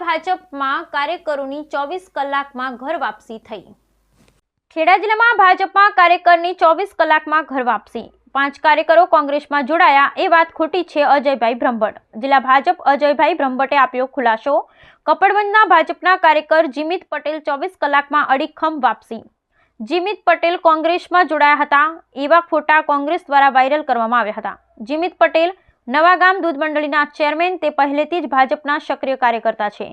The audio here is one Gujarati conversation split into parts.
ભાજપમાં કાર્યકરોની ચોવીસ કલાકમાં ઘર વાપસી થઈ. ખેડા જિલ્લામાં ભાજપમાં કાર્યકરની ચોવીસ કલાકમાં ઘર વાપસી. પાંચ કાર્યકરો કોંગ્રેસમાં જોડાયા, એ વાત ખોટી છે અજયભાઈ બ્રહ્મભટ્ટ. જિલ્લા ભાજપ અજયભાઈ બ્રહ્મભટ્ટે આપ્યો ખુલાસો. કપડવંજના ભાજપના કાર્યકર જીમિત પટેલ ચોવીસ કલાકમાં અડીખમ વાપસી. જીમિત પટેલ કોંગ્રેસમાં જોડાયા હતા, એવા ફોટા કોંગ્રેસ દ્વારા વાયરલ કરવામાં આવ્યા હતા. જીમિત પટેલ નવાગામ દૂધ મંડળીના ચેરમેન તે પહેલેથી જ ભાજપના સક્રિય કાર્યકર્તા છે.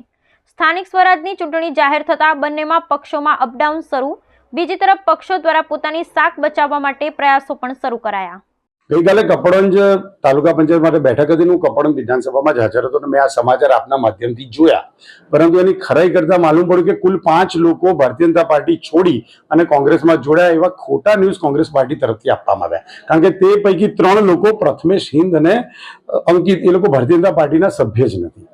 સ્થાનિક સ્વરાજની ચૂંટણી જાહેર થતાં બંનેમાં પક્ષોમાં અપડાઉન શરૂ. બીજી તરફ પક્ષો દ્વારા પોતાની સાક બચાવવા માટે પ્રયાસો પણ શરૂ કરાયા. ગઈકાલે કપડવંજ તાલુકા પંચાયત માટે બેઠક હતી હું કપડવંજ વિધાનસભામાં જ હાજર હતો અને મેં આ સમાચાર આપના માધ્યમથી જોયા. પરંતુ એની ખરાઈ કરતા માલુમ પડ્યું કે કુલ પાંચ લોકો ભારતીય જનતા પાર્ટી છોડી અને કોંગ્રેસમાં જોડાયા એવા ખોટા ન્યૂઝ કોંગ્રેસ પાર્ટી તરફથી આપવામાં આવ્યા. કારણ કે તે પૈકી ત્રણ લોકો પ્રથમેશ હિન્દ અને અંકિત, એ લોકો ભારતીય જનતા પાર્ટીના સભ્ય જ નથી.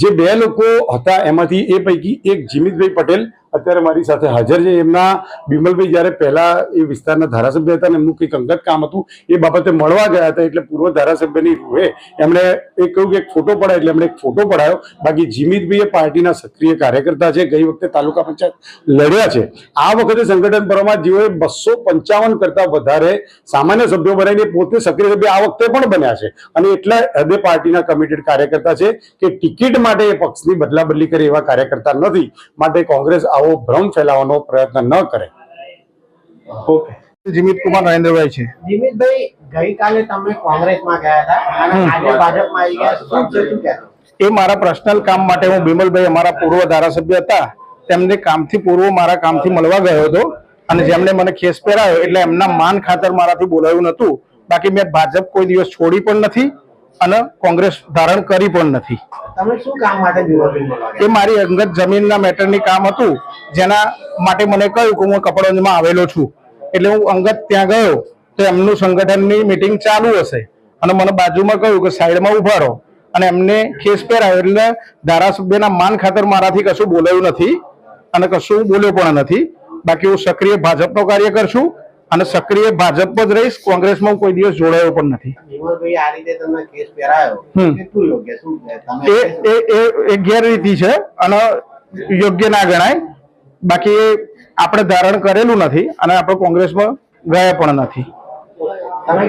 જે બે લોકો હતા એમાંથી એ પૈકી એક જીમિતભાઈ પટેલ અત્યારે મારી સાથે હાજર છે એમના બિમલભાઈ જ્યારે પહેલા એ વિસ્તારના ધારાસભ્ય હતા એમનું કંઈક અંગત કામ હતું, એ બાબતે મળવા ગયા હતા એટલે પૂર્વ ધારાસભ્યની રૂહે એમણે એ કહ્યું કે એક ફોટો પડાય એટલે એમણે એક ફોટો પડાયો. બાકી જીમિતભાઈ એ પાર્ટીના સક્રિય કાર્યકર્તા છે, ગઈ વખતે તાલુકા પંચાયત લડ્યા છે. આ વખતે સંગઠન પરમાં જેઓએ બસો પંચાવન કરતા વધારે સામાન્ય સભ્યો બનાવીને પોતે સક્રિય સભ્ય આ વખતે પણ બન્યા છે. અને એટલા હદે પાર્ટીના કમિટેડ કાર્યકર્તા છે કે ટિકિટ માટે એ પક્ષની બદલાબદલી કરે એવા કાર્યકર્તા નથી. માટે કોંગ્રેસ આવો ભ્રમ ફેલાવવાનો પ્રયત્ન ન કરે. ઓકે જીમિત કુમાર નરેન્દ્રભાઈ છે. જીમિતભાઈ ગઈકાલે તમે કોંગ્રેસમાં ગયા હતા અને આજે ભાજપમાં આવી ગયા. શું છે શું કહેશો? એ મારા પર્સનલ કામ માટે હું બિમલભાઈ અમારા પૂર્વ ધારાસભ્ય હતા. તેમને કામથી પૂર્વ મારા કામથી મળવા ગયો હતો અને જેમને મને ખેસ પહેરાયો એટલે એમના માન ખાતર મારાથી બોલાયું નતું બાકી મેં ભાજપ કોઈ દિવસ છોડી પણ નથી. અને કોંગ્રેસ ધારણ કરી પણ નથી. તમે શું કામ માટે? એ મારી અંગત જમીનના મેટરની કામ હતું. જેના માટે મને કહ્યું કે હું કપડવંજમાં આવેલો છું. એટલે હું અંગત ત્યાં ગયો તો એમનું સંગઠનની મીટિંગ ચાલુ હશે. અને મને બાજુમાં કહ્યું કે સાઈડમાં ઊભા રહો. અને એમને ખેસ પહેરાયો. એટલે ધારાસભ્યના માન ખાતર મારાથી કશું બોલાયું નથી અને કશું બોલ્યો પણ નથી. બાકી હું સક્રિય ભાજપનો કાર્યકર છું. અને સક્રિય ભાજપ જ રહીશ કોંગ્રેસમાં કોઈ દિવસ જોડાયો પણ નથી. એ ગેરરીતિ છે અને યોગ્ય ના ગણાય. બાકી આપણે ધારણ કરેલું નથી અને આપણે કોંગ્રેસમાં ગયા પણ નથી.